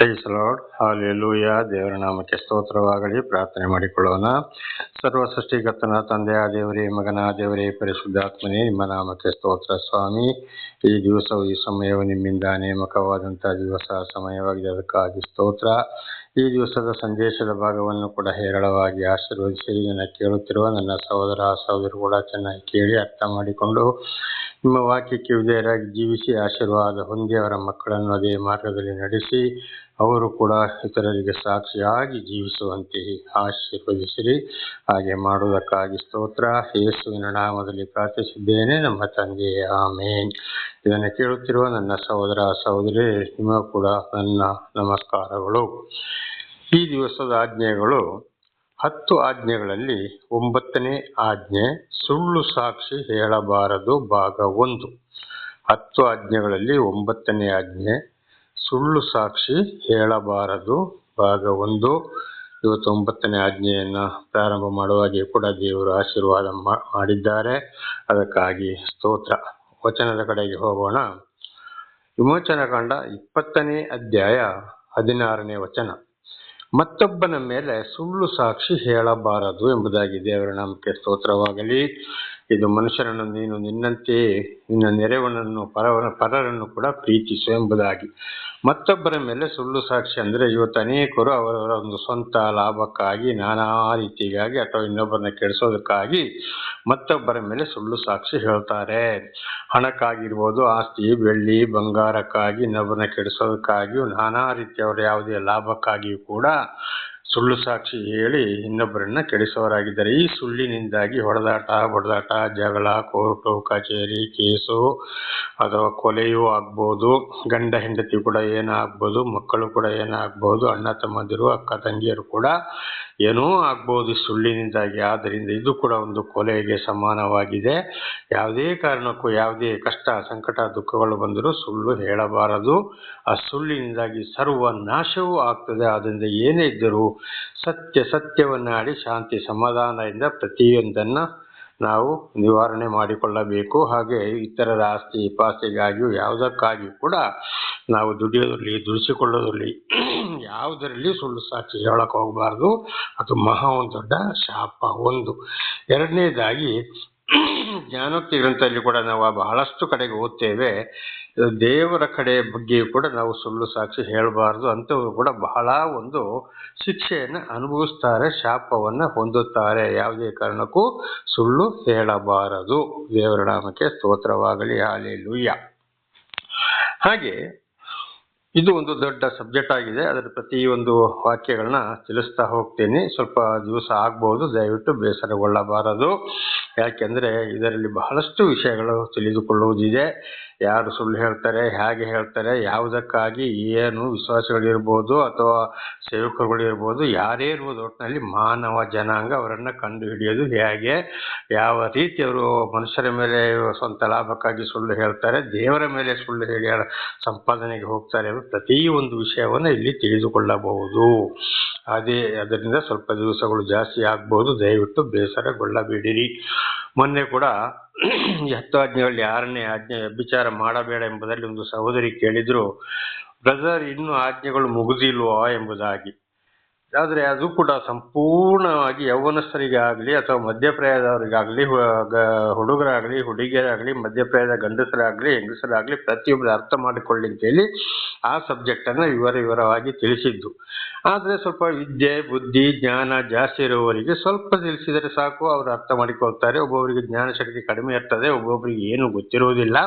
Price lord hallelujah ದೇವರ ನಾಮಕ್ಕೆ ಸ್ತೋತ್ರವಾಗಲಿ. ಪ್ರಾರ್ಥನೆ ಮಾಡಿಕೊಳ್ಳೋಣ. ಸರ್ವ ಸೃಷ್ಟಿಕರ್ತನ ತಂದೆಯ ದೇವರೇ, ಮಗನ, ದೇವರೇ, ಪರಿಶುದ್ಧಾತ್ಮನೇ, ನಿಮ್ಮ ನಾಮಕ್ಕೆ ಸ್ತೋತ್ರ ಸ್ವಾಮಿ. ಈ ದಿವಸವು ಈ ಸಮಯವು ನಿಮ್ಮಿಂದ ನೇಮಕವಾದಂತಹ ದಿವಸ, ಸಮಯವಾಗಿದೆ. ಅದಕ್ಕಾಗಿ ಸ್ತೋತ್ರ. ಈ ದಿವಸದ ಸಂದೇಶದ ಭಾಗವನ್ನು ಕೂಡ ಹೇರಳವಾಗಿ ಆಶೀರ್ವದಿಸಿ ನನ್ನ ಕೇಳುತ್ತಿರುವ ನನ್ನ ಸಹೋದರ ಸಹೋದರಿ ಕೂಡ ಚೆನ್ನಾಗಿ ಕೇಳಿ ಅರ್ಥ ಮಾಡಿಕೊಂಡು ನಿಮ್ಮ ವಾಕ್ಯಕ್ಕೆ ವಿಧೇಯರಾಗಿ ಜೀವಿಸಿ ಆಶೀರ್ವಾದ ಹೊಂದಿ ಅವರ ಮಕ್ಕಳನ್ನು ಅದೇ ಮಾರ್ಗದಲ್ಲಿ ನಡೆಸಿ, ಅವರು ಕೂಡ ಇತರರಿಗೆ ಸಾಕ್ಷಿಯಾಗಿ ಜೀವಿಸುವಂತೆ ಆಶೀರ್ವದಿಸಿರಿ. ಹಾಗೆ ಮಾಡುವುದಕ್ಕಾಗಿ ಸ್ತೋತ್ರ. ಯೇಸುವಿನ ನಾಮದಲ್ಲಿ ಪ್ರಾರ್ಥಿಸಿದ್ದೇನೆ ನಮ್ಮ ತಂದೆ ಆಮೇನ್. ಇದನ್ನು ಕೇಳುತ್ತಿರುವ ನನ್ನ ಸಹೋದರ ಸಹೋದರಿ, ನಿಮ್ಮ ಕೂಡ ನನ್ನ ನಮಸ್ಕಾರಗಳು. ಈ ದಿವಸದ ಆಜ್ಞೆಗಳು ಹತ್ತು ಆಜ್ಞೆಗಳಲ್ಲಿ ಒಂಬತ್ತನೇ ಆಜ್ಞೆ ಸುಳ್ಳು ಸಾಕ್ಷಿ ಹೇಳಬಾರದು ಭಾಗ ಒಂದು. ಹತ್ತು ಆಜ್ಞೆಗಳಲ್ಲಿ ಒಂಬತ್ತನೇ ಆಜ್ಞೆ ಸುಳ್ಳು ಸಾಕ್ಷಿ ಹೇಳಬಾರದು ಭಾಗ ಒಂದು. ಇವತ್ತು ಒಂಬತ್ತನೇ ಆಜ್ಞೆಯನ್ನ ಪ್ರಾರಂಭ ಮಾಡುವಾಗೆ ಕೂಡ ದೇವರು ಆಶೀರ್ವಾದ ಮಾಡಿದ್ದಾರೆ. ಅದಕ್ಕಾಗಿ ಸ್ತೋತ್ರ. ವಚನದ ಕಡೆಗೆ ಹೋಗೋಣ. ವಿಮೋಚನ ಕಂಡ ಇಪ್ಪತ್ತನೇ ಅಧ್ಯಾಯ ಹದಿನಾರನೇ ವಚನ. ಮತ್ತೊಬ್ಬನ ಮೇಲೆ ಸುಳ್ಳು ಸಾಕ್ಷಿ ಹೇಳಬಾರದು ಎಂಬುದಾಗಿ ದೇವರ ನಾಮಕ್ಕೆ ಸ್ತೋತ್ರವಾಗಲಿ. ಇದು ಮನುಷ್ಯರನ್ನು ನೀನು ನಿನ್ನಂತೆಯೇ, ನಿನ್ನ ನೆರೆವನನ್ನು ಪರವನ ಪರರನ್ನು ಕೂಡ ಪ್ರೀತಿಸು ಎಂಬುದಾಗಿ. ಮತ್ತೊಬ್ಬರ ಮೇಲೆ ಸುಳ್ಳು ಸಾಕ್ಷಿ ಅಂದರೆ ಇವತ್ತು ಅನೇಕರು ಅವರವರ ಒಂದು ಸ್ವಂತ ಲಾಭಕ್ಕಾಗಿ, ನಾನಾ ರೀತಿಗಾಗಿ ಅಥವಾ ಇನ್ನೊಬ್ಬರನ್ನ ಕೆಡಿಸೋದಕ್ಕಾಗಿ ಮತ್ತೊಬ್ಬರ ಮೇಲೆ ಸುಳ್ಳು ಸಾಕ್ಷಿ ಹೇಳ್ತಾರೆ. ಹಣಕ್ಕಾಗಿರ್ಬೋದು, ಆಸ್ತಿ, ಬೆಳ್ಳಿ, ಬಂಗಾರಕ್ಕಾಗಿ, ಇನ್ನೊಬ್ಬರನ್ನ ಕೆಡಿಸೋದಕ್ಕಾಗಿಯೂ ನಾನಾ ರೀತಿಯವರ ಯಾವುದೇ ಲಾಭಕ್ಕಾಗಿಯೂ ಕೂಡ ಸುಳ್ಳು ಸಾಕ್ಷಿ ಹೇಳಿ ಇನ್ನೊಬ್ಬರನ್ನ ಕೆಡಿಸೋರಾಗಿದ್ದಾರೆ. ಈ ಸುಳ್ಳಿನಿಂದಾಗಿ ಹೊಡೆದಾಟ, ಬಡದಾಟ, ಜಗಳ, ಕೋರ್ಟು, ಕಚೇರಿ, ಕೇಸು ಅಥವಾ ಕೊಲೆಯೂ ಆಗ್ಬೋದು. ಗಂಡ ಹೆಂಡತಿ ಕೂಡ ಏನಾಗ್ಬೋದು, ಮಕ್ಕಳು ಕೂಡ ಏನಾಗ್ಬೋದು, ಅಣ್ಣ ತಮ್ಮಂದಿರು, ಅಕ್ಕ ತಂಗಿಯರು ಕೂಡ ಏನೂ ಆಗ್ಬೋದು ಈ ಸುಳ್ಳಿನಿಂದಾಗಿ. ಆದ್ದರಿಂದ ಇದು ಕೂಡ ಒಂದು ಕೊಲೆಗೆ ಸಮಾನವಾಗಿದೆ. ಯಾವುದೇ ಕಾರಣಕ್ಕೂ ಯಾವುದೇ ಕಷ್ಟ, ಸಂಕಟ, ದುಃಖಗಳು ಬಂದರೂ ಸುಳ್ಳು ಹೇಳಬಾರದು. ಆ ಸುಳ್ಳಿನಿಂದಾಗಿ ಸರ್ವ ನಾಶವೂ ಆಗ್ತದೆ. ಆದ್ದರಿಂದ ಏನೇ ಇದ್ದರೂ ಸತ್ಯ ಸತ್ಯವನ್ನಾಡಿ ಶಾಂತಿ ಸಮಾಧಾನದಿಂದ ಪ್ರತಿಯೊಂದನ್ನು ನಾವು ನಿವಾರಣೆ ಮಾಡಿಕೊಳ್ಳಬೇಕು. ಹಾಗೆ ಇತರರ ಆಸ್ತಿ ಪಾಸ್ತಿಗಾಗಿಯೂ ಯಾವುದಕ್ಕಾಗಿಯೂ ಕೂಡ ನಾವು ದುಡಿಯೋದ್ರಲ್ಲಿ, ದುಡಿಸಿಕೊಳ್ಳೋದ್ರಲ್ಲಿ ಯಾವುದರಲ್ಲಿ ಸುಳ್ಳು ಸಾಕ್ಷಿ ಹೇಳಕ್ಕೆ ಹೋಗಬಾರ್ದು. ಅದು ಮಹಾ ಒಂದು ದೊಡ್ಡ ಶಾಪ ಒಂದು. ಎರಡನೇದಾಗಿ ಜ್ಞಾನೋಕ್ತಿ ಗ್ರಂಥದಲ್ಲಿ ಕೂಡ ನಾವು ಬಹಳಷ್ಟು ಕಡೆಗೆ ಓದ್ತೇವೆ. ದೇವರ ಕಡೆ ಬಗ್ಗೆಯೂ ಕೂಡ ನಾವು ಸುಳ್ಳು ಸಾಕ್ಷಿ ಹೇಳಬಾರ್ದು ಅಂತವರು ಕೂಡ ಬಹಳ ಒಂದು ಶಿಕ್ಷೆಯನ್ನು ಅನುಭವಿಸ್ತಾರೆ, ಶಾಪವನ್ನ ಹೊಂದುತ್ತಾರೆ. ಯಾವುದೇ ಕಾರಣಕ್ಕೂ ಸುಳ್ಳು ಹೇಳಬಾರದು. ದೇವರ ನಾಮಕ್ಕೆ ಸ್ತೋತ್ರವಾಗಲಿ. ಹಾಲೆಲೂಯ್ಯ. ಹಾಗೆ, ಇದು ಒಂದು ದೊಡ್ಡ ಸಬ್ಜೆಕ್ಟ್ ಆಗಿದೆ. ಅದರ ಪ್ರತಿಯೊಂದು ವಾಕ್ಯಗಳನ್ನ ತಿಳಿಸ್ತಾ ಹೋಗ್ತೀನಿ. ಸ್ವಲ್ಪ ದಿವಸ ಆಗ್ಬಹುದು ದಯವಿಟ್ಟು ಬೇಸರಗೊಳ್ಳಬಾರದು. ಯಾಕೆಂದ್ರೆ ಇದರಲ್ಲಿ ಬಹಳಷ್ಟು ವಿಷಯಗಳು ತಿಳಿದುಕೊಳ್ಳುವುದಿದೆ. ಯಾರು ಸುಳ್ಳು ಹೇಳ್ತಾರೆ, ಹೇಗೆ ಹೇಳ್ತಾರೆ, ಯಾವುದಕ್ಕಾಗಿ ಏನು ವಿಶ್ವಾಸಗಳಿರ್ಬೋದು ಅಥವಾ ಸೇವಕರುಗಳಿರ್ಬೋದು, ಯಾರೇ ಇರ್ಬೋದು ಒಟ್ಟಿನಲ್ಲಿ ಮಾನವ ಜನಾಂಗ ಅವರನ್ನು ಕಂಡು ಹಿಡಿಯೋದು ಹೇಗೆ, ಯಾವ ರೀತಿ ಅವರು ಮನುಷ್ಯರ ಮೇಲೆ ಸ್ವಂತ ಲಾಭಕ್ಕಾಗಿ ಸುಳ್ಳು ಹೇಳ್ತಾರೆ, ದೇವರ ಮೇಲೆ ಸುಳ್ಳು ಹೇಳಿ ಸಂಪಾದನೆಗೆ ಹೋಗ್ತಾರೆ ಪ್ರತಿಯೊಂದು ವಿಷಯವನ್ನು ಇಲ್ಲಿ ತಿಳಿದುಕೊಳ್ಳಬಹುದು. ಅದೇ, ಅದರಿಂದ ಸ್ವಲ್ಪ ದಿವಸಗಳು ಜಾಸ್ತಿ ಆಗ್ಬೋದು, ದಯವಿಟ್ಟು ಬೇಸರಗೊಳ್ಳಬೇಡಿರಿ. ಮೊನ್ನೆ ಕೂಡ ಈ ಹತ್ತು ಆಜ್ಞೆಗಳಲ್ಲಿ ಆರನೇ ಆಜ್ಞೆ, ವ್ಯಭಿಚಾರ ಮಾಡಬೇಡ ಎಂಬುದರಲ್ಲಿ ಒಂದು ಸಹೋದರಿ ಕೇಳಿದ್ರು, ಬ್ರದರ್, ಇನ್ನು ಆಜ್ಞೆಗಳು ಮುಗಿದಿಲ್ವೋ? ಎಂಬುದಾಗಿ. ಆದರೆ ಅದು ಕೂಡ ಸಂಪೂರ್ಣವಾಗಿ ಯೌವನಸ್ಥರಿಗಾಗಲಿ ಅಥವಾ ಮಧ್ಯಪ್ರಾಯದವರಿಗಾಗಲಿ ಹುಡುಗರಾಗಲಿ, ಹುಡುಗಿಯರಾಗಲಿ, ಮಧ್ಯಪ್ರಾಯದ ಗಂಡಸರಾಗಲಿ, ಹೆಂಗಸರಾಗಲಿ ಪ್ರತಿಯೊಬ್ಬರು ಅರ್ಥ ಮಾಡಿಕೊಳ್ಳಿ ಅಂತೇಳಿ ಆ ಸಬ್ಜೆಕ್ಟನ್ನು ವಿವರ ವಿವರವಾಗಿ ತಿಳಿಸಿದ್ದು. ಆದರೆ ಸ್ವಲ್ಪ ವಿದ್ಯೆ, ಬುದ್ಧಿ, ಜ್ಞಾನ ಜಾಸ್ತಿ ಇರುವವರಿಗೆ ಸ್ವಲ್ಪ ತಿಳಿಸಿದರೆ ಸಾಕು, ಅವರು ಅರ್ಥ ಮಾಡಿಕೊಳ್ತಾರೆ. ಒಬ್ಬೊಬ್ಬರಿಗೆ ಜ್ಞಾನ ಶಕ್ತಿ ಕಡಿಮೆ ಇರ್ತದೆ ಒಬ್ಬೊಬ್ಬರಿಗೆ ಏನು ಗೊತ್ತಿರುವುದಿಲ್ಲ.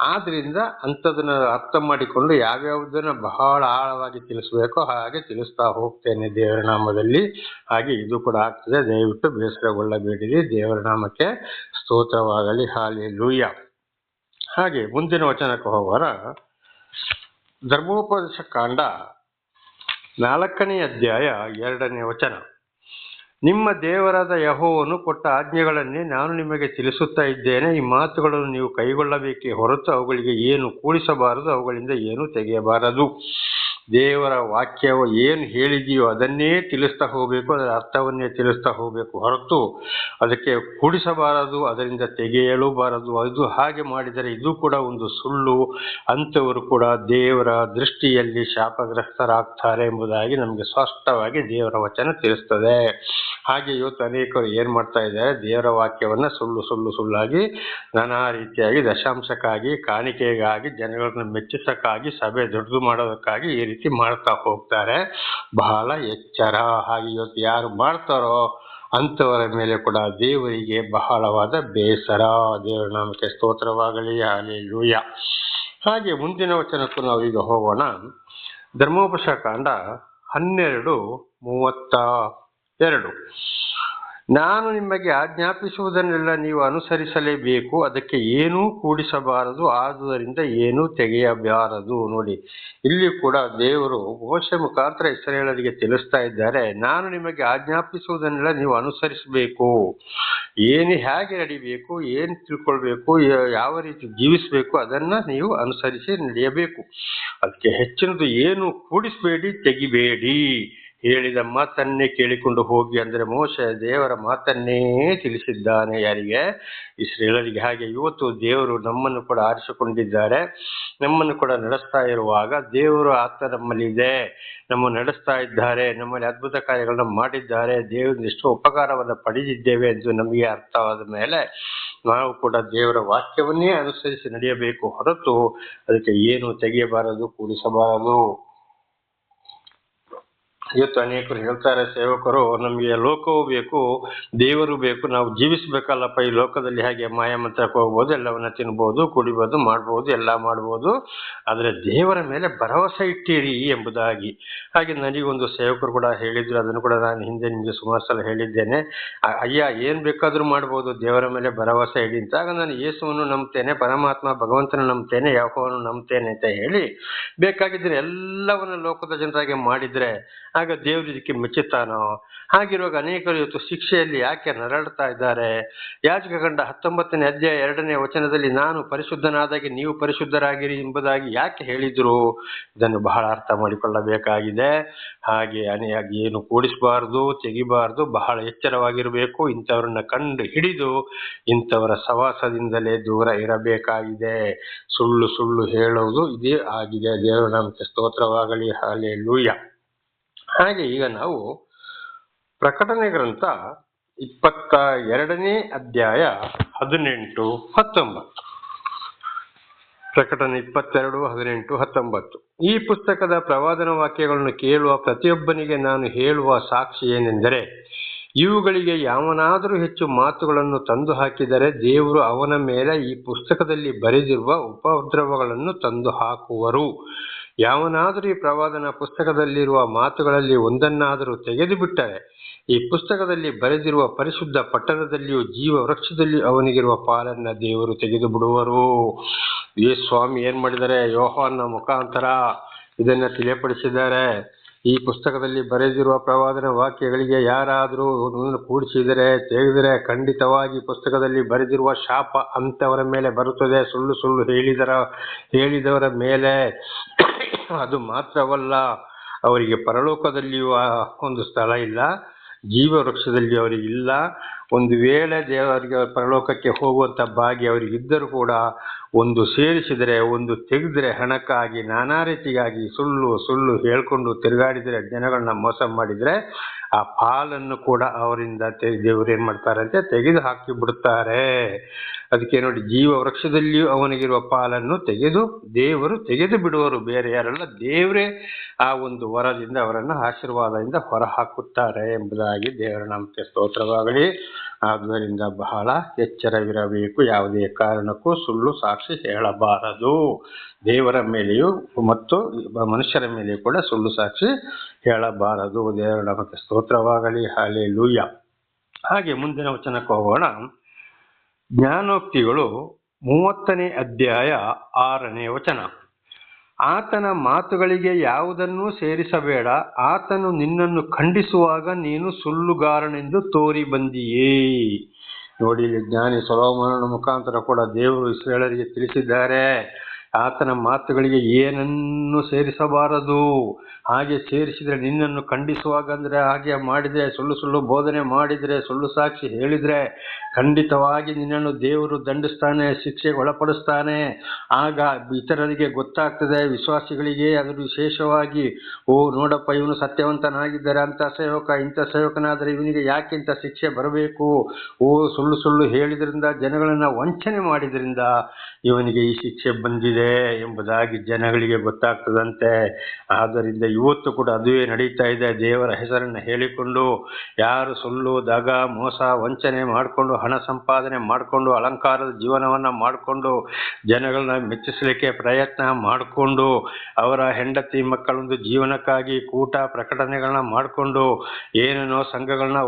ಆದ್ರಿಂದ ಅಂಥದನ್ನ ಅರ್ಥ ಮಾಡಿಕೊಂಡು ಯಾವ್ಯಾವುದನ್ನ ಬಹಳ ಆಳವಾಗಿ ತಿಳಿಸ್ಬೇಕೋ ಹಾಗೆ ತಿಳಿಸ್ತಾ ಹೋಗ್ತೇನೆ ದೇವರ ನಾಮದಲ್ಲಿ. ಹಾಗೆ ಇದು ಕೂಡ ಆಗ್ತದೆ. ದಯವಿಟ್ಟು ಬೇಸರಗೊಳ್ಳಬೇಡಿರಿ. ದೇವರ ನಾಮಕ್ಕೆ ಸ್ತೋತ್ರವಾಗಲಿ. ಹಾಲಿ ಲೂಯ್ಯ ಹಾಗೆ ಮುಂದಿನ ವಚನಕ್ಕೆ ಹೋಗೋಣ. ಧರ್ಮೋಪದೇಶ ಕಾಂಡ ನಾಲ್ಕನೇ ಅಧ್ಯಾಯ ಎರಡನೇ ವಚನ. ನಿಮ್ಮ ದೇವರಾದ ಯಹೋವನ್ನು ಕೊಟ್ಟ ಆಜ್ಞೆಗಳನ್ನೇ ನಾನು ನಿಮಗೆ ತಿಳಿಸುತ್ತಾ ಇದ್ದೇನೆ. ಈ ಮಾತುಗಳನ್ನು ನೀವು ಕೈಗೊಳ್ಳಬೇಕೇ ಹೊರತು ಅವುಗಳಿಗೆ ಏನು ಕೂಡಿಸಬಾರದು, ಅವುಗಳಿಂದ ಏನು ತೆಗೆಯಬಾರದು? ದೇವರ ವಾಕ್ಯವು ಏನು ಹೇಳಿದೆಯೋ ಅದನ್ನೇ ತಿಳಿಸ್ತಾ ಹೋಗಬೇಕು, ಅದರ ಅರ್ಥವನ್ನೇ ತಿಳಿಸ್ತಾ ಹೋಗಬೇಕು. ಹೊರತು ಅದಕ್ಕೆ ಕೂಡಿಸಬಾರದು, ಅದರಿಂದ ತೆಗೆಯಲೂಬಾರದು. ಅದು ಹಾಗೆ ಮಾಡಿದರೆ ಇದು ಕೂಡ ಒಂದು ಸುಳ್ಳು. ಅಂಥವರು ಕೂಡ ದೇವರ ದೃಷ್ಟಿಯಲ್ಲಿ ಶಾಪಗ್ರಸ್ತರಾಗ್ತಾರೆ ಎಂಬುದಾಗಿ ನಮಗೆ ಸ್ಪಷ್ಟವಾಗಿ ದೇವರ ವಚನ ತಿಳಿಸ್ತದೆ. ಹಾಗೆ ಇವತ್ತು ಅನೇಕರು ಏನು ಮಾಡ್ತಾ ಇದ್ದಾರೆ? ದೇವರ ವಾಕ್ಯವನ್ನು ಸುಳ್ಳು ಸುಳ್ಳು, ಸುಳ್ಳಾಗಿ, ನಾನಾ ರೀತಿಯಾಗಿ ದಶಾಂಶಕ್ಕಾಗಿ, ಕಾಣಿಕೆಗಾಗಿ, ಜನಗಳನ್ನು ಮೆಚ್ಚಿಸಕ್ಕಾಗಿ, ಸಭೆ ದೊಡ್ಡದು ಮಾಡೋದಕ್ಕಾಗಿ ಈ ಮಾಡ್ತಾ ಹೋಗ್ತಾರೆ. ಬಹಳ ಎಚ್ಚರ. ಹಾಗೆ ಇವತ್ತು ಯಾರು ಮಾಡ್ತಾರೋ ಅಂಥವರ ಮೇಲೆ ಕೂಡ ದೇವರಿಗೆ ಬಹಳವಾದ ಬೇಸರ. ದೇವರ ನಾಮಕ್ಕೆ ಸ್ತೋತ್ರವಾಗಲಿ ಹಾಲೆಲೂಯ ಹಾಗೆ ಮುಂದಿನ ವಚನಕ್ಕೂ ನಾವು ಈಗ ಹೋಗೋಣ. ಧರ್ಮೋಪಶ ಕಾಂಡ ಹನ್ನೆರಡು ಮೂವತ್ತ ಎರಡು. ನಾನು ನಿಮಗೆ ಆಜ್ಞಾಪಿಸುವುದನ್ನೆಲ್ಲ ನೀವು ಅನುಸರಿಸಲೇಬೇಕು. ಅದಕ್ಕೆ ಏನೂ ಕೂಡಿಸಬಾರದು. ಆದುದರಿಂದ ಏನೂ ತೆಗೆಯಬಾರದು. ನೋಡಿ, ಇಲ್ಲಿ ಕೂಡ ದೇವರು ಮೋಶೆ ಮುಖಾಂತರ ಹೆಸರೇಳರಿಗೆ ತಿಳಿಸ್ತಾ ಇದ್ದಾರೆ, ನಾನು ನಿಮಗೆ ಆಜ್ಞಾಪಿಸುವುದನ್ನೆಲ್ಲ ನೀವು ಅನುಸರಿಸಬೇಕು. ಏನು ಹೇಗೆ ನಡಿಬೇಕು, ಏನು ತಿಳ್ಕೊಳ್ಬೇಕು ಯಾವ ರೀತಿ ಜೀವಿಸಬೇಕು, ಅದನ್ನು ನೀವು ಅನುಸರಿಸಿ ನಡೆಯಬೇಕು. ಅದಕ್ಕೆ ಹೆಚ್ಚಿನದು ಏನು ಕೂಡಿಸಬೇಡಿ, ತೆಗಿಬೇಡಿ. ಹೇಳಿದ ಮಾತನ್ನೇ ಕೇಳಿಕೊಂಡು ಹೋಗಿ ಅಂದರೆ ಮೋಶ ದೇವರ ಮಾತನ್ನೇ ತಿಳಿಸಿದ್ದಾನೆ ಯಾರಿಗೆ? ಇಸ್ರೇಲರಿಗೆ. ಹಾಗೆ ಇವತ್ತು ದೇವರು ನಮ್ಮನ್ನು ಕೂಡ ಆರಿಸಿಕೊಂಡಿದ್ದಾರೆ. ನಮ್ಮನ್ನು ಕೂಡ ನಡೆಸ್ತಾ ಇರುವಾಗ ದೇವರು ಆತ ನಮ್ಮಲ್ಲಿದೆ. ನಮ್ಮನ್ನು ನಮ್ಮ ನಡೆಸ್ತಾ ಇದ್ದಾರೆ. ನಮ್ಮಲ್ಲಿ ಅದ್ಭುತ ಕಾರ್ಯಗಳನ್ನು ಮಾಡಿದ್ದಾರೆ. ದೇವರಿಂದ ಎಷ್ಟು ಉಪಕಾರವನ್ನು ಪಡೆದಿದ್ದೇವೆ ಎಂದು ನಮಗೆ ಅರ್ಥವಾದ ಮೇಲೆ ನಾವು ಕೂಡ ದೇವರ ವಾಕ್ಯವನ್ನೇ ಅನುಸರಿಸಿ ನಡೆಯಬೇಕು ಹೊರತು ಅದಕ್ಕೆ ಏನು ತೆಗೆಯಬಾರದು, ಕೂಡಿಸಬಾರದು. ಇವತ್ತು ಅನೇಕರು ಹೇಳ್ತಾರೆ, ಸೇವಕರು, ನಮಗೆ ಲೋಕವೂ ಬೇಕು, ದೇವರು ಬೇಕು, ನಾವು ಜೀವಿಸಬೇಕಲ್ಲಪ್ಪ ಈ ಲೋಕದಲ್ಲಿ ಹಾಗೆ ಮಾಯ ಮಂತ್ರಕ್ಕೆ ಹೋಗ್ಬೋದು, ಎಲ್ಲವನ್ನ ತಿನ್ಬೋದು, ಕುಡಿಬೋದು, ಮಾಡ್ಬೋದು, ಎಲ್ಲ ಮಾಡ್ಬೋದು, ಆದರೆ ದೇವರ ಮೇಲೆ ಭರವಸೆ ಇಟ್ಟಿರಿ ಎಂಬುದಾಗಿ. ಹಾಗೆ ನನಗೊಂದು ಸೇವಕರು ಕೂಡ ಹೇಳಿದ್ರು, ಅದನ್ನು ಕೂಡ ನಾನು ಹಿಂದೆ ನಿಮಗೆ ಸುಮಾರು ಸಲ ಹೇಳಿದ್ದೇನೆ. ಅಯ್ಯ, ಏನು ಬೇಕಾದರೂ ಮಾಡ್ಬೋದು, ದೇವರ ಮೇಲೆ ಭರವಸೆ ಇಡಿ ಅಂತ. ಆಗ ನಾನು ಯೇಸುವನ್ನು ನಂಬ್ತೇನೆ, ಪರಮಾತ್ಮ, ಭಗವಂತನ ನಂಬ್ತೇನೆ ಯಾವನು ನಂಬ್ತೇನೆ ಅಂತ ಹೇಳಿ ಬೇಕಾಗಿದ್ದರೆ ಎಲ್ಲವನ್ನು ಲೋಕದ ಜನರಾಗೆ ಮಾಡಿದ್ರೆ ಆಗ ದೇವರು ಇದಕ್ಕೆ ಮೆಚ್ಚುತ್ತಾನೋ? ಹಾಗಿರುವಾಗ ಅನೇಕರು ಇವತ್ತು ಶಿಕ್ಷೆಯಲ್ಲಿ ಯಾಕೆ ನರಳುತ್ತಾ ಇದ್ದಾರೆ? ಯಾಜಕ ಕಂಡ ಹತ್ತೊಂಬತ್ತನೇ ಅಧ್ಯಾಯ ಎರಡನೇ ವಚನದಲ್ಲಿ ನಾನು ಪರಿಶುದ್ಧನಾದಾಗೆ ನೀವು ಪರಿಶುದ್ಧರಾಗಿರಿ ಎಂಬುದಾಗಿ ಯಾಕೆ ಹೇಳಿದ್ರು? ಇದನ್ನು ಬಹಳ ಅರ್ಥ ಮಾಡಿಕೊಳ್ಳಬೇಕಾಗಿದೆ. ಹಾಗೆ ಅನೆಯಾಗಿ ಏನು ಕೂಡಿಸಬಾರದು, ತೆಗಿಬಾರ್ದು, ಬಹಳ ಎಚ್ಚರವಾಗಿರಬೇಕು. ಇಂಥವ್ರನ್ನ ಕಂಡು ಹಿಡಿದು ಇಂಥವರ ಸವಾಸದಿಂದಲೇ ದೂರ ಇರಬೇಕಾಗಿದೆ. ಸುಳ್ಳು ಸುಳ್ಳು ಹೇಳುವುದು ಇದೇ ಆಗಿದೆ. ದೇವರ ಸ್ತೋತ್ರವಾಗಲಿ. ಹಾಲೆ ಲೂಯ ಹಾಗೆ ಈಗ ನಾವು ಪ್ರಕಟಣೆ ಗ್ರಂಥ ಇಪ್ಪತ್ತ ಎರಡನೇ ಅಧ್ಯಾಯ ಹದಿನೆಂಟು ಹತ್ತೊಂಬತ್ತು. ಪ್ರಕಟಣೆ ಇಪ್ಪತ್ತೆರಡು, ಹದಿನೆಂಟು, ಹತ್ತೊಂಬತ್ತು. ಈ ಪುಸ್ತಕದ ಪ್ರವಾದನ ವಾಕ್ಯಗಳನ್ನು ಕೇಳುವ ಪ್ರತಿಯೊಬ್ಬನಿಗೆ ನಾನು ಹೇಳುವ ಸಾಕ್ಷಿ ಏನೆಂದರೆ, ಇವುಗಳಿಗೆ ಯಾವನಾದರೂ ಹೆಚ್ಚು ಮಾತುಗಳನ್ನು ತಂದು ಹಾಕಿದರೆ ದೇವರು ಅವನ ಮೇಲೆ ಈ ಪುಸ್ತಕದಲ್ಲಿ ಬರೆದಿರುವ ಉಪದ್ರವಗಳನ್ನು ತಂದು ಹಾಕುವರು ಯಾವನಾದರೂ ಈ ಪ್ರವಾದನ ಪುಸ್ತಕದಲ್ಲಿರುವ ಮಾತುಗಳಲ್ಲಿ ಒಂದನ್ನಾದರೂ ತೆಗೆದುಬಿಟ್ಟರೆ, ಈ ಪುಸ್ತಕದಲ್ಲಿ ಬರೆದಿರುವ ಪರಿಶುದ್ಧ ಪಟ್ಟಣದಲ್ಲಿಯೂ ಜೀವ ವೃಕ್ಷದಲ್ಲಿ ಅವನಿಗಿರುವ ಪಾಲನ್ನ ದೇವರು ತೆಗೆದು ಬಿಡುವರು ಈ ಸ್ವಾಮಿ, ಏನ್ ಮಾಡಿದ್ದಾರೆ ಯೋಹಾನ ಮುಖಾಂತರ ಇದನ್ನ ತಿಳಿಯಪಡಿಸಿದ್ದಾರೆ. ಈ ಪುಸ್ತಕದಲ್ಲಿ ಬರೆದಿರುವ ಪ್ರವಾದನ ವಾಕ್ಯಗಳಿಗೆ ಯಾರಾದರೂ ಕೂಡಿಸಿದರೆ, ತೆಗೆದರೆ ಖಂಡಿತವಾಗಿ ಪುಸ್ತಕದಲ್ಲಿ ಬರೆದಿರುವ ಶಾಪ ಅಂತವರ ಮೇಲೆ ಬರುತ್ತದೆ. ಸುಳ್ಳು ಸುಳ್ಳು ಹೇಳಿದರ, ಹೇಳಿದವರ ಮೇಲೆ ಅದು ಮಾತ್ರವಲ್ಲ ಅವರಿಗೆ ಪರಲೋಕದಲ್ಲಿಯೂ ಒಂದು ಸ್ಥಳ ಇಲ್ಲ ಜೀವ ವೃಕ್ಷದಲ್ಲಿ ಅವರಿಗೆ ಇಲ್ಲ ಒಂದು ವೇಳೆ ದೇವರಿಗೆ ಪರಲೋಕಕ್ಕೆ ಹೋಗುವಂತ ಭಾಗ್ಯ ಅವರಿಗೆ ಇದ್ದರೂ ಕೂಡ ಒಂದು ಸೇರಿಸಿದರೆ, ಒಂದು ತೆಗೆದರೆ ಹಣಕ್ಕಾಗಿ ನಾನಾ ರೀತಿಯಾಗಿ ಸುಳ್ಳು ಸುಳ್ಳು ಹೇಳ್ಕೊಂಡು ತಿರುಗಾಡಿದರೆ, ಜನಗಳನ್ನ ಮೋಸ ಮಾಡಿದ್ರೆ ಆ ಪಾಲನ್ನು ಕೂಡ ಅವರಿಂದ ದೇವರು ಮಾಡ್ತಾರೆ ಅಂತ ತೆಗೆದು ಹಾಕಿ ಬಿಡುತ್ತಾರೆ ಅದಕ್ಕೆ ನೋಡಿ, ಜೀವ ವೃಕ್ಷದಲ್ಲಿಯೂ ಅವನಿಗಿರುವ ಪಾಲನ್ನು ತೆಗೆದು, ದೇವರು ತೆಗೆದು ಬಿಡುವರು. ಬೇರೆ ಯಾರಲ್ಲ, ದೇವರೇ ಆ ಒಂದು ವರದಿಂದ ಅವರನ್ನು ಆಶೀರ್ವಾದದಿಂದ ಹೊರ ಹಾಕುತ್ತಾರೆ ಎಂಬುದಾಗಿ ದೇವರ ನಾಮಕ್ಕೆ ಸ್ತೋತ್ರವಾಗಲಿ. ಆದ್ದರಿಂದ ಬಹಳ ಎಚ್ಚರವಿರಬೇಕು. ಯಾವುದೇ ಕಾರಣಕ್ಕೂ ಸುಳ್ಳು ಸಾಕ್ಷಿ ಹೇಳಬಾರದು. ದೇವರ ಮೇಲೆಯೂ ಮತ್ತು ಮನುಷ್ಯರ ಮೇಲೆಯೂ ಕೂಡ ಸುಳ್ಳು ಸಾಕ್ಷಿ ಹೇಳಬಾರದು. ದೇವರ ನಮಗೆ ಸ್ತೋತ್ರವಾಗಲಿ. ಹಾಲೆ ಲೂಯ್ಯ ಹಾಗೆ ಮುಂದಿನ ವಚನಕ್ಕೆ ಹೋಗೋಣ. ಜ್ಞಾನೋಕ್ತಿಗಳು ಮೂವತ್ತನೇ ಅಧ್ಯಾಯ ಆರನೇ ವಚನ. ಆತನ ಮಾತುಗಳಿಗೆ ಯಾವುದನ್ನೂ ಸೇರಿಸಬೇಡ. ಆತನು ನಿನ್ನನ್ನು ಖಂಡಿಸುವಾಗ ನೀನು ಸುಳ್ಳುಗಾರನೆಂದು ತೋರಿ ಬಂದಿಯೇ. ನೋಡಿ ಜ್ಞಾನಿ ಸೊಲೋಮನನ ಮುಖಾಂತರ ಕೂಡ ದೇವರು ಇಸ್ರೇಲರಿಗೆ ತಿಳಿಸಿದ್ದಾರೆ. ಆತನ ಮಾತುಗಳಿಗೆ ಏನನ್ನು ಸೇರಿಸಬಾರದು. ಹಾಗೆ ಸೇರಿಸಿದರೆ ನಿನ್ನನ್ನು ಖಂಡಿಸುವಾಗ ಅಂದರೆ ಹಾಗೆ ಮಾಡಿದರೆ, ಸುಳ್ಳು ಸುಳ್ಳು ಬೋಧನೆ ಮಾಡಿದರೆ, ಸುಳ್ಳು ಸಾಕ್ಷಿ ಹೇಳಿದರೆ ಖಂಡಿತವಾಗಿ ನಿನ್ನನ್ನು ದೇವರು ದಂಡಿಸ್ತಾನೆ, ಶಿಕ್ಷೆಗೆ ಒಳಪಡಿಸ್ತಾನೆ. ಆಗ ಇತರರಿಗೆ ಗೊತ್ತಾಗ್ತದೆ, ವಿಶ್ವಾಸಿಗಳಿಗೆ ಅದು ವಿಶೇಷವಾಗಿ, ಓ ನೋಡಪ್ಪ, ಇವನು ಸತ್ಯವಂತನಾಗಿದ್ದಾರೆ ಅಂತ ಸೇವಕ, ಇಂಥ ಸೇವಕನಾದರೆ ಇವನಿಗೆ ಯಾಕೆ ಇಂಥ ಶಿಕ್ಷೆ ಬರಬೇಕು? ಓ ಸುಳ್ಳು ಸುಳ್ಳು ಹೇಳಿದ್ರಿಂದ, ಜನಗಳನ್ನು ವಂಚನೆ ಮಾಡಿದ್ರಿಂದ ಇವನಿಗೆ ಈ ಶಿಕ್ಷೆ ಬಂದಿದೆ. ಎಂಬುದಾಗಿ ಜನಗಳಿಗೆ ಗೊತ್ತಾಗ್ತದಂತೆ. ಆದ್ದರಿಂದ ಇವತ್ತು ಕೂಡ ಅದುವೇ ನಡೀತಾ ಇದೆ. ದೇವರ ಹೆಸರನ್ನು ಹೇಳಿಕೊಂಡು ಯಾರು ಸುಳ್ಳು, ದಗ, ಮೋಸ, ವಂಚನೆ ಮಾಡಿಕೊಂಡು, ಹಣ ಸಂಪಾದನೆ ಮಾಡಿಕೊಂಡು, ಅಲಂಕಾರದ ಜೀವನವನ್ನು ಮಾಡಿಕೊಂಡು ಜನಗಳನ್ನ ಮೆಚ್ಚಿಸಲಿಕ್ಕೆ ಪ್ರಯತ್ನ ಮಾಡಿಕೊಂಡು ಅವರ ಹೆಂಡತಿ ಮಕ್ಕಳೊಂದು ಜೀವನಕ್ಕಾಗಿ ಕೂಟ ಪ್ರಕಟಣೆಗಳನ್ನ ಮಾಡಿಕೊಂಡು ಏನೇನೋ ಸಂಘಗಳನ್ನ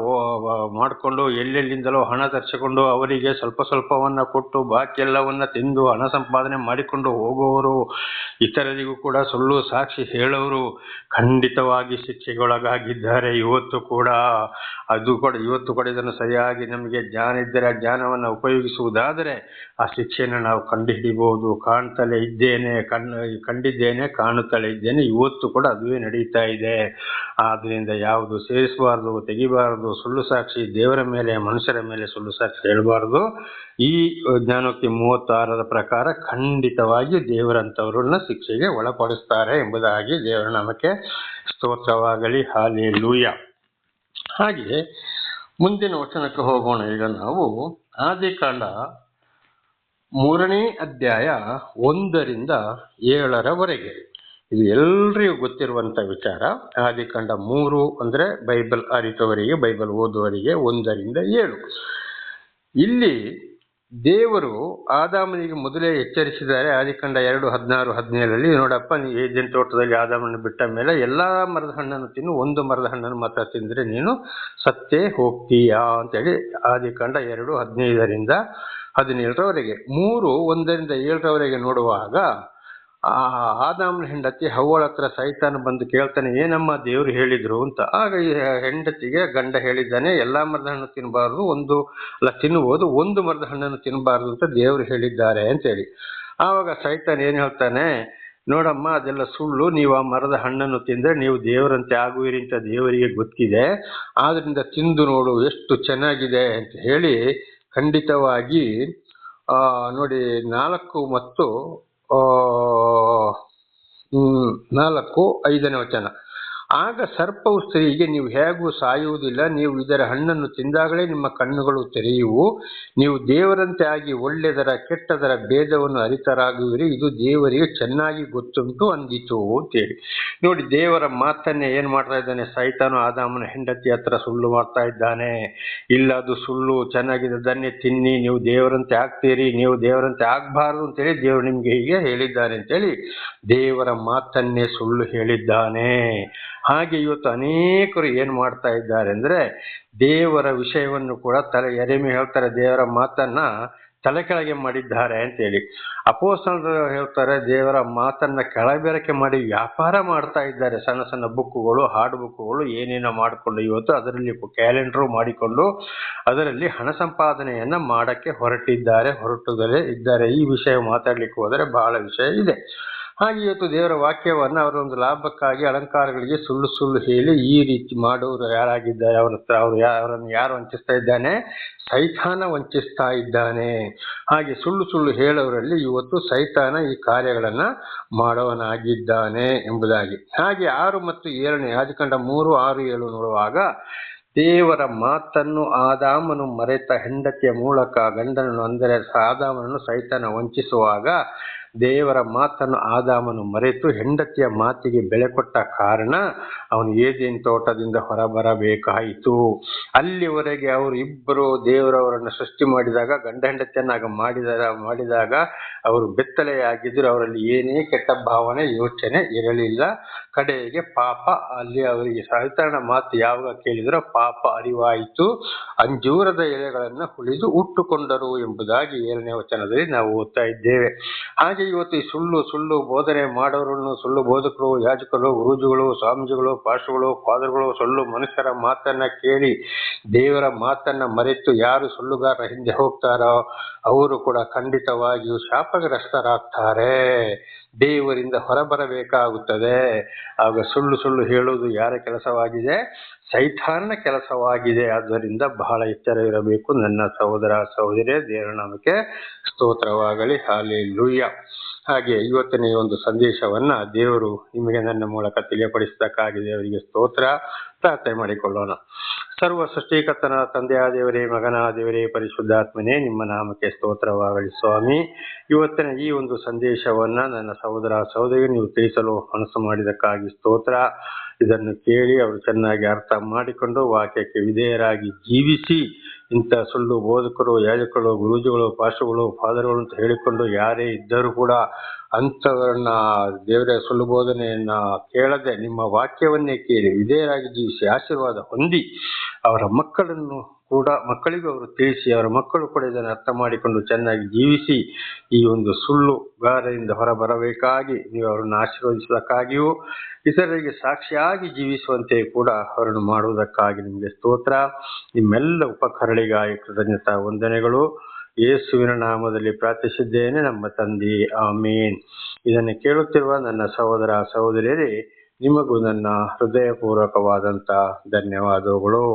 ಮಾಡಿಕೊಂಡು ಎಲ್ಲೆಲ್ಲಿಂದಲೋ ಹಣ ತರಿಸಿಕೊಂಡು ಅವರಿಗೆ ಸ್ವಲ್ಪ ಸ್ವಲ್ಪವನ್ನು ಕೊಟ್ಟು ಬಾಕಿ ಎಲ್ಲವನ್ನು ತಿಂದು ಹಣ ಸಂಪಾದನೆ ಮಾಡಿಕೊಂಡು ಹೋಗುವವರು, ಇತರರಿಗೂ ಕೂಡ ಸುಳ್ಳು ಸಾಕ್ಷಿ ಹೇಳೋರು ಖಂಡಿತವಾಗಿ ಶಿಕ್ಷೆಗೊಳಗಾಗಿದ್ದಾರೆ. ಇವತ್ತು ಕೂಡ ಅದು ಕೂಡ, ಇವತ್ತು ಕೂಡ ಇದನ್ನು ಸರಿಯಾಗಿ ನಮಗೆ ಜ್ಞಾನ ಇದ್ದರೆ ಆ ಜ್ಞಾನವನ್ನು ಉಪಯೋಗಿಸುವುದಾದರೆ ಆ ಶಿಕ್ಷೆಯನ್ನು ನಾವು ಕಂಡುಹಿಡಿಬಹುದು. ಕಾಣ್ತಲೇ ಇದ್ದೇನೆ, ಕಣ್ಣು, ಕಂಡಿದ್ದೇನೆ, ಕಾಣುತ್ತಲೇ ಇದ್ದೇನೆ. ಇವತ್ತು ಕೂಡ ಅದುವೇ ನಡೀತಾ ಇದೆ. ಆದ್ದರಿಂದ ಯಾವುದು ಸೇರಿಸಬಾರ್ದು, ತೆಗಿಬಾರದು, ಸುಳ್ಳು ಸಾಕ್ಷಿ, ದೇವರ ಮೇಲೆ, ಮನುಷ್ಯರ ಮೇಲೆ ಸುಳ್ಳು ಸಾಕ್ಷಿ ಹೇಳಬಾರ್ದು. ಈ ಜ್ಞಾನಕ್ಕೆ ಮೂವತ್ತಾರರ ಪ್ರಕಾರ ಖಂಡಿತವಾಗಿ ದೇವರಂಥವ್ರನ್ನ ಶಿಕ್ಷೆಗೆ ಒಳಪಡಿಸ್ತಾರೆ ಎಂಬುದಾಗಿ ದೇವರ ನಾಮಕ್ಕೆ ಸ್ತೋತ್ರವಾಗಲಿ. ಹಾಲಿ ಲೂಯ ಹಾಗೆ ಮುಂದಿನ ವಚನಕ್ಕೆ ಹೋಗೋಣ. ಈಗ ನಾವು ಆದಿಕಾಂಡ ಮೂರನೇ ಅಧ್ಯಾಯ ಒಂದರಿಂದ ಏಳರವರೆಗೆ. ಇದು ಎಲ್ರಿಗೂ ಗೊತ್ತಿರುವಂತ ವಿಚಾರ. ಆದಿಕಾಂಡ ಮೂರು ಅಂದ್ರೆ ಬೈಬಲ್ ಅರಿತವರಿಗೆ ಬೈಬಲ್ ಓದುವರಿಗೆ ಒಂದರಿಂದ ಏಳು. ಇಲ್ಲಿ ದೇವರು ಆದಾಮನಿಗೆ ಮೊದಲೇ ಎಚ್ಚರಿಸಿದ್ದಾರೆ. ಆದಿಕಂಡ ಎರಡು, ಹದಿನಾರು, ಹದಿನೇಳರಲ್ಲಿ, ನೋಡಪ್ಪ, ನೀ ಏಜೆನ್ ತೋಟದಲ್ಲಿ ಆದಾಮನ್ನು ಬಿಟ್ಟ ಮೇಲೆ ಎಲ್ಲಾ ಮರದ ಹಣ್ಣನ್ನು ತಿನ್ನು, ಒಂದು ಮರದ ಹಣ್ಣನ್ನು ಮಾತ್ರ ತಿಂದರೆ ನೀನು ಸತ್ತೇ ಹೋಗ್ತೀಯಾ? ಅಂತೇಳಿ ಆದಿಕಾಂಡ ಎರಡು, ಹದಿನೈದರಿಂದ ಹದಿನೇಳರವರೆಗೆ, ಮೂರು ಒಂದರಿಂದ ಏಳರವರೆಗೆ ನೋಡುವಾಗ, ಆ ಆದಾಮನ ಹೆಂಡತಿ ಹವ್ವಳ ಹತ್ರ ಸೈತಾನ ಬಂದು ಕೇಳ್ತಾನೆ, ಏನಮ್ಮ ದೇವ್ರು ಹೇಳಿದ್ರು? ಅಂತ. ಆಗ ಈ ಹೆಂಡತಿಗೆ ಗಂಡ ಹೇಳಿದ್ದಾನೆ, ಎಲ್ಲಾ ಮರದ ಹಣ್ಣು ತಿನ್ನಬಾರ್ದು ಒಂದು ಅಲ್ಲ ತಿನ್ನುವುದು ಒಂದು ಮರದ ಹಣ್ಣನ್ನು ತಿನ್ನಬಾರ್ದು ಅಂತ ದೇವ್ರು ಹೇಳಿದ್ದಾರೆ ಅಂತೇಳಿ ಆವಾಗ ಸೈತಾನ್ ಏನ್ ಹೇಳ್ತಾನೆ, ನೋಡಮ್ಮ, ಅದೆಲ್ಲ ಸುಳ್ಳು, ನೀವು ಆ ಮರದ ಹಣ್ಣನ್ನು ತಿಂದ್ರೆ ನೀವು ದೇವರಂತೆ ಆಗುವಿರಿ ಅಂತ ದೇವರಿಗೆ ಗೊತ್ತಿದೆ, ಆದ್ರಿಂದ ತಿಂದು ನೋಡು, ಎಷ್ಟು ಚೆನ್ನಾಗಿದೆ ಅಂತ ಹೇಳಿ ಖಂಡಿತವಾಗಿ ನೋಡಿ ನಾಲ್ಕು ಮತ್ತು ನಾಲ್ಕು ಐದನೇ ವಚನ. ಆಗ ಸರ್ಪವು ಸ್ತ್ರೀಗೆ, ನೀವು ಹೇಗೂ ಸಾಯುವುದಿಲ್ಲ, ನೀವು ಇದರ ಹಣ್ಣನ್ನು ತಿಂದಾಗಲೇ ನಿಮ್ಮ ಕಣ್ಣುಗಳು ತೆರೆಯುವು. ನೀವು ದೇವರಂತೆ ಆಗಿ ಒಳ್ಳೆಯದರ ಕೆಟ್ಟದರ ಭೇದವನ್ನು ಅರಿತರಾಗುವಿರಿ. ಇದು ದೇವರಿಗೆ ಚೆನ್ನಾಗಿ ಗೊತ್ತುಂಟು ಅಂದಿತು ಅಂತೇಳಿ. ನೋಡಿ, ದೇವರ ಮಾತನ್ನೇ ಏನು ಮಾಡ್ತಾ ಇದ್ದಾನೆ? ಸೈತಾನು ಆದಾಮನ ಹೆಂಡತಿ ಹತ್ರ ಸುಳ್ಳು ಮಾಡ್ತಾ ಇದ್ದಾನೆ. ಇಲ್ಲ, ಅದು ಸುಳ್ಳು, ಚೆನ್ನಾಗಿದೆ ಅದನ್ನೇ ತಿನ್ನಿ, ನೀವು ದೇವರಂತೆ ಆಗ್ತೀರಿ, ನೀವು ದೇವರಂತೆ ಆಗಬಾರ್ದು ಅಂತೇಳಿ ದೇವರು ನಿಮಗೆ ಹೀಗೆ ಹೇಳಿದ್ದಾನೆ ಅಂತೇಳಿ ದೇವರ ಮಾತನ್ನೇ ಸುಳ್ಳು ಹೇಳಿದ್ದಾನೆ. ಹಾಗೆ ಇವತ್ತು ಅನೇಕರು ಏನು ಮಾಡ್ತಾ ಇದ್ದಾರೆ ಅಂದರೆ ದೇವರ ವಿಷಯವನ್ನು ಕೂಡ ತಲೆ ಎರೆಮೆ ಹೇಳ್ತಾರೆ, ದೇವರ ಮಾತನ್ನ ತಲೆ ಕೆಳಗೆ ಮಾಡಿದ್ದಾರೆ ಅಂತೇಳಿ ಅಪೋಸ್ತಲರು ಹೇಳ್ತಾರೆ, ದೇವರ ಮಾತನ್ನ ಕೆಳಬೆರಕೆ ಮಾಡಿ ವ್ಯಾಪಾರ ಮಾಡ್ತಾ ಇದ್ದಾರೆ. ಸಣ್ಣ ಸಣ್ಣ ಬುಕ್ಕುಗಳು ಹಾಡು ಬುಕ್ಕುಗಳು ಏನೇನೋ ಮಾಡಿಕೊಂಡು ಇವತ್ತು ಅದರಲ್ಲಿ ಕ್ಯಾಲೆಂಡರ್ ಮಾಡಿಕೊಂಡು ಅದರಲ್ಲಿ ಹಣ ಸಂಪಾದನೆಯನ್ನ ಮಾಡಕ್ಕೆ ಹೊರಟಿದ್ದಾರೆ ಹೊರಟುದಲೇ ಇದ್ದಾರೆ. ಈ ವಿಷಯ ಮಾತಾಡ್ಲಿಕ್ಕೆ ಹೋದರೆ ಬಹಳ ವಿಷಯ ಇದೆ. ಹಾಗೆ ಇವತ್ತು ದೇವರ ವಾಕ್ಯವನ್ನು ಅವರೊಂದು ಲಾಭಕ್ಕಾಗಿ ಅಲಂಕಾರಗಳಿಗೆ ಸುಳ್ಳು ಸುಳ್ಳು ಹೇಳಿ ಈ ರೀತಿ ಮಾಡುವವರು ಯಾರಾಗಿದ್ದಾರೆ ಅವರ ಅವರು ಅವರನ್ನು ಯಾರು ವಂಚಿಸ್ತಾ ಇದ್ದಾನೆ? ಸೈತಾನ ವಂಚಿಸ್ತಾ ಇದ್ದಾನೆ. ಹಾಗೆ ಸುಳ್ಳು ಸುಳ್ಳು ಹೇಳೋರಲ್ಲಿ ಇವತ್ತು ಸೈತಾನ ಈ ಕಾರ್ಯಗಳನ್ನು ಮಾಡೋವನಾಗಿದ್ದಾನೆ ಎಂಬುದಾಗಿ. ಹಾಗೆ ಆರು ಮತ್ತು ಏಳನೇ ಆದಿಕಂಡ ಮೂರು, ಆರು, ಏಳು ನೋಡುವಾಗ, ದೇವರ ಮಾತನ್ನು ಆದಾಮನು ಮರೆತ ಹೆಂಡತಿಯ ಮೂಲಕ ಗಂಡನನ್ನು, ಅಂದರೆ ಆದಾಮನನ್ನು ಸೈತಾನ ವಂಚಿಸುವಾಗ ದೇವರ ಮಾತನ್ನು ಆದಾಮನು ಮರೆತು ಹೆಂಡತಿಯ ಮಾತಿಗೆ ಬೆಳೆ ಕೊಟ್ಟ ಕಾರಣ ಅವನು ಏದೇನ್ ತೋಟದಿಂದ ಹೊರಬರಬೇಕಾಯಿತು. ಅಲ್ಲಿವರೆಗೆ ಅವರು ಇಬ್ಬರು ದೇವರವರನ್ನು ಸೃಷ್ಟಿ ಮಾಡಿದಾಗ, ಗಂಡ ಹೆಂಡತಿಯನ್ನಾಗ ಮಾಡಿದ ಮಾಡಿದಾಗ ಅವರು ಬೆತ್ತಲೆಯಾಗಿದ್ದರು ಅವರಲ್ಲಿ ಏನೇ ಕೆಟ್ಟ ಭಾವನೆ, ಯೋಚನೆ ಇರಲಿಲ್ಲ. ಕಡೆಗೆ ಪಾಪ, ಅಲ್ಲಿ ಅವರಿಗೆ ಸಾಧಾರಣ ಮಾತು ಯಾವಾಗ ಕೇಳಿದರೋ ಪಾಪ ಅರಿವಾಯಿತು. ಅಂಜೂರದ ಎಲೆಗಳನ್ನು ಹುಳಿದು ಉಟ್ಟುಕೊಂಡರು ಎಂಬುದಾಗಿ ಏಳನೇ ವಚನದಲ್ಲಿ ನಾವು ಓದ್ತಾ ಇದ್ದೇವೆ. ಹಾಗೆ ಹಾಗೆ ಇವತ್ತು ಸುಳ್ಳು ಸುಳ್ಳು ಬೋಧನೆ ಮಾಡೋರನ್ನು ಸುಳ್ಳು ಬೋಧಕರು, ಯಾಜಕರು, ಗುರೂಜುಗಳು, ಸ್ವಾಮೀಜಿಗಳು ಪಾಶುಗಳು ಫಾದರ್ಗಳು ಸುಳ್ಳು ಮನುಷ್ಯರ ಮಾತನ್ನ ಕೇಳಿ ದೇವರ ಮಾತನ್ನ ಮರೆತು ಯಾರು ಸುಳ್ಳುಗಾರರ ಹಿಂದೆ ಹೋಗ್ತಾರೋ, ಅವರು ಕೂಡ ಖಂಡಿತವಾಗಿಯೂ ಶಾಪಗ್ರಸ್ತರಾಗ್ತಾರೆ. ದೇವರಿಂದ ಹೊರಬರಬೇಕಾಗುತ್ತದೆ. ಆಗ ಸುಳ್ಳು ಸುಳ್ಳು ಹೇಳುವುದು ಯಾರ ಕೆಲಸವಾಗಿದೆ? ಸೈತಾನನ ಕೆಲಸವಾಗಿದೆ. ಆದ್ದರಿಂದ ಬಹಳ ಎಚ್ಚರವಿರಬೇಕು. ನನ್ನ ಸಹೋದರ ಸಹೋದರಿಯ ದೇವರ ನಾಮಕ್ಕೆ ಸ್ತೋತ್ರವಾಗಲಿ. ಹಾಲಿ ಲೂಯ್ಯ ಹಾಗೆ ಇವತ್ತಿನ ಈ ಒಂದು ಸಂದೇಶವನ್ನ ದೇವರು ನಿಮಗೆ ನನ್ನ ಮೂಲಕ ತಿಳಿಯಪಡಿಸಿದಕ್ಕಾಗಿ ದೇವರಿಗೆ ಸ್ತೋತ್ರ. ಪ್ರಾರ್ಥನೆ ಮಾಡಿಕೊಳ್ಳೋಣ. ಸರ್ವ ಸೃಷ್ಟಿಕರ್ತನ ತಂದೆಯ ದೇವರೇ ಮಗನ ದೇವರೇ ಪರಿಶುದ್ಧಾತ್ಮನೇ, ನಿಮ್ಮ ನಾಮಕ್ಕೆ ಸ್ತೋತ್ರವಾಗಲಿ ಸ್ವಾಮಿ. ಇವತ್ತಿನ ಈ ಒಂದು ಸಂದೇಶವನ್ನ ನನ್ನ ಸಹೋದರ ಸಹೋದರಿ, ನೀವು ತಿಳಿಸಲು ಮನಸ್ಸು ಮಾಡಿದಕ್ಕಾಗಿ ಸ್ತೋತ್ರ. ಇದನ್ನು ಕೇಳಿ ಅವರು ಚೆನ್ನಾಗಿ ಅರ್ಥ ಮಾಡಿಕೊಂಡು ವಾಕ್ಯಕ್ಕೆ ವಿಧೇಯರಾಗಿ ಜೀವಿಸಿ ಇಂಥ ಸುಳ್ಳು ಬೋಧಕರು, ಯಾಜಕರು, ಗುರುಜುಗಳು ಪಾಶುಗಳು ಫಾದರ್ಗಳು ಅಂತ ಹೇಳಿಕೊಂಡು ಯಾರೇ ಇದ್ದರೂ ಕೂಡ ಅಂಥವರನ್ನ ದೇವರ ಸುಳ್ಳು ಬೋಧನೆಯನ್ನ ಕೇಳದೆ ನಿಮ್ಮ ವಾಕ್ಯವನ್ನೇ ಕೇಳಿ ವಿಧೇಯರಾಗಿ ಜೀವಿಸಿ ಆಶೀರ್ವಾದ ಹೊಂದಿ ಅವರ ಮಕ್ಕಳನ್ನು ಕೂಡ ಮಕ್ಕಳಿಗೂ ಅವರು ತಿಳಿಸಿ, ಅವರ ಮಕ್ಕಳು ಕೂಡ ಇದನ್ನು ಅರ್ಥ ಮಾಡಿಕೊಂಡು ಚೆನ್ನಾಗಿ ಜೀವಿಸಿ, ಈ ಒಂದು ಸುಳ್ಳುಗಾರರಿಂದ ಹೊರ ಬರಬೇಕಾಗಿ ನೀವು ಅವರನ್ನು ಆಶೀರ್ವದಿಸುವುದಕ್ಕಾಗಿಯೂ ಇತರರಿಗೆ ಸಾಕ್ಷಿಯಾಗಿ ಜೀವಿಸುವಂತೆ ಕೂಡ ಅವರನ್ನು ಮಾಡುವುದಕ್ಕಾಗಿ ನಿಮಗೆ ಸ್ತೋತ್ರ. ನಿಮ್ಮೆಲ್ಲ ಉಪಕರಣಿಗಾಗಿ ಕೃತಜ್ಞತಾ ವಂದನೆಗಳು. ಯೇಸುವಿನ ನಾಮದಲ್ಲಿ ಪ್ರಾರ್ಥಿಸಿದ್ದೇನೆ, ನಮ್ಮ ತಂದೆ, ಆಮೇನ್. ಇದನ್ನು ಕೇಳುತ್ತಿರುವ ನನ್ನ ಸಹೋದರ, ಸಹೋದರಿಯರೇ, ನಿಮಗೂ ನನ್ನ ಹೃದಯಪೂರ್ವಕವಾದಂಥ ಧನ್ಯವಾದಗಳು.